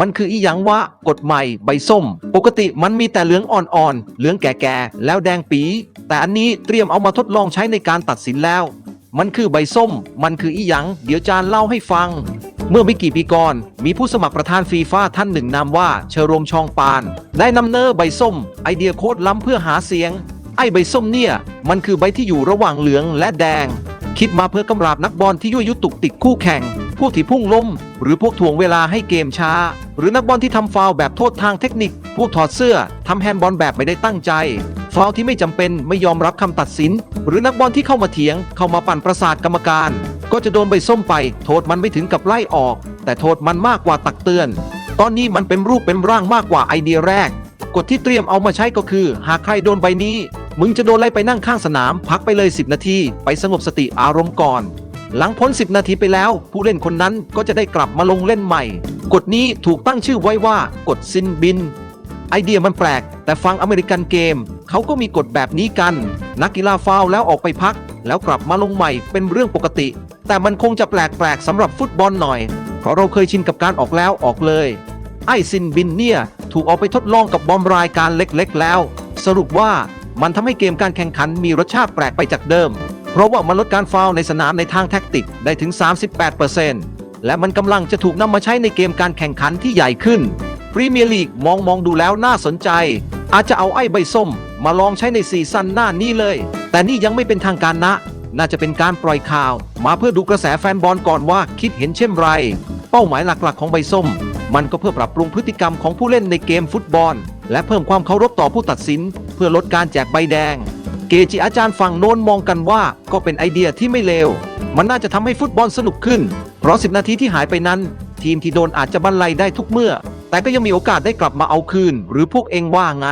มันคืออีหยังวะกฎใหม่ใบส้ม ปกติมันมีแต่เหลืองอ่อนๆ เหลืองแก่ๆ แล้วแดงปี แต่อันนี้เตรียมเอามาทดลองใช้ในการตัดสินแล้ว มันคือใบส้ม มันคืออีหยัง เดี๋ยวจานเล่าให้ฟัง เมื่อไม่กี่ปีก่อน มีผู้สมัครประธานฟีฟ่าท่านหนึ่งนามว่าเชอรมชองปาน ได้นำเนอร์ใบส้ม ไอเดียโคตรล้ำเพื่อหาเสียง ไอใบส้มเนี่ย มันคือใบที่อยู่ระหว่างเหลืองและแดง คิดมาเพื่อกำราบนักบอลที่ยั่วยุตุกติกคู่แข่ง พวกที่พุ่งล้ม หรือพวกถ่วงเวลาให้เกมช้า หรือนักบอลที่ทำฟาวแบบโทษทางเทคนิค พวกถอดเสื้อทำแฮนด์บอลแบบไม่ได้ตั้งใจ ฟาวที่ไม่จำเป็นไม่ยอมรับคำตัดสิน หรือนักบอลที่เข้ามาเถียง เข้ามาปั่นประสาทกรรมการ ก็จะโดนใบส้มไป โทษมันไม่ถึงกับไล่ออก แต่โทษมันมากกว่าตักเตือน ตอนนี้มันเป็นรูปเป็นร่างมากกว่าไอเดียแรกกฎที่เตรียมเอามาใช้ก็คือ หากใครโดนใบนี้ มึงจะโดนไล่ไปนั่งข้างสนาม พักไปเลย 10 นาที ไปสงบสติอารมณ์ก่อน หลังพ้น 10 นาทีไปแล้ว ผู้เล่นคนนั้นก็จะได้กลับมาลงเล่นใหม่ กฎนี้ถูกตั้งชื่อไว้ว่ากฎซินบิน ไอเดียมันแปลก แต่ฟังอเมริกันเกม เขาก็มีกฎแบบนี้กัน นักกีฬาฟาวแล้วออกไปพัก แล้วกลับมาลงใหม่เป็นเรื่องปกติ แต่มันคงจะแปลกๆสำหรับฟุตบอลหน่อย เพราะเราเคยชินกับการออกแล้วออกเลย ไอซินบินเนี่ยถูกเอาไปทดลองกับบอมรายการเล็กๆ แล้ว สรุปว่ามันทำให้เกมการแข่งขันมีรสชาติแปลกไปจากเดิม เพราะว่ามันลดการฟาวในสนามในทางแท็กติกได้ถึง 38%และมันกำลังจะถูกนำมาใช้ในเกมการแข่งขันที่ใหญ่ขึ้นพรีเมียร์ลีกมองมองดูแล้วน่าสนใจ อาจจะเอาไอ้ใบส้ม มาลองใช้ในซีซั่นหน้านี้เลย แต่นี่ยังไม่เป็นทางการนะ น่าจะเป็นการปล่อยข่าว มาเพื่อดูกระแสแฟนบอลก่อนว่าคิดเห็นเช่นไร เป้าหมายหลักๆของใบส้ม มันก็เพื่อปรับปรุงพฤติกรรมของผู้เล่นในเกมฟุตบอล และเพิ่มความเคารพต่อผู้ตัดสิน เพื่อลดการแจกใบแดง เกจิอาจารย์ฝั่งโน้นมองกันว่าก็เป็นไอเดียที่ไม่เลว มันน่าจะทำให้ฟุตบอลสนุกขึ้น เพราะ10นาทีที่หายไปนั้น ทีมที่โดนอาจจะบรรลัยได้ทุกเมื่อ แต่ก็ยังมีโอกาสได้กลับมาเอาคืน หรือพวกเองว่าไง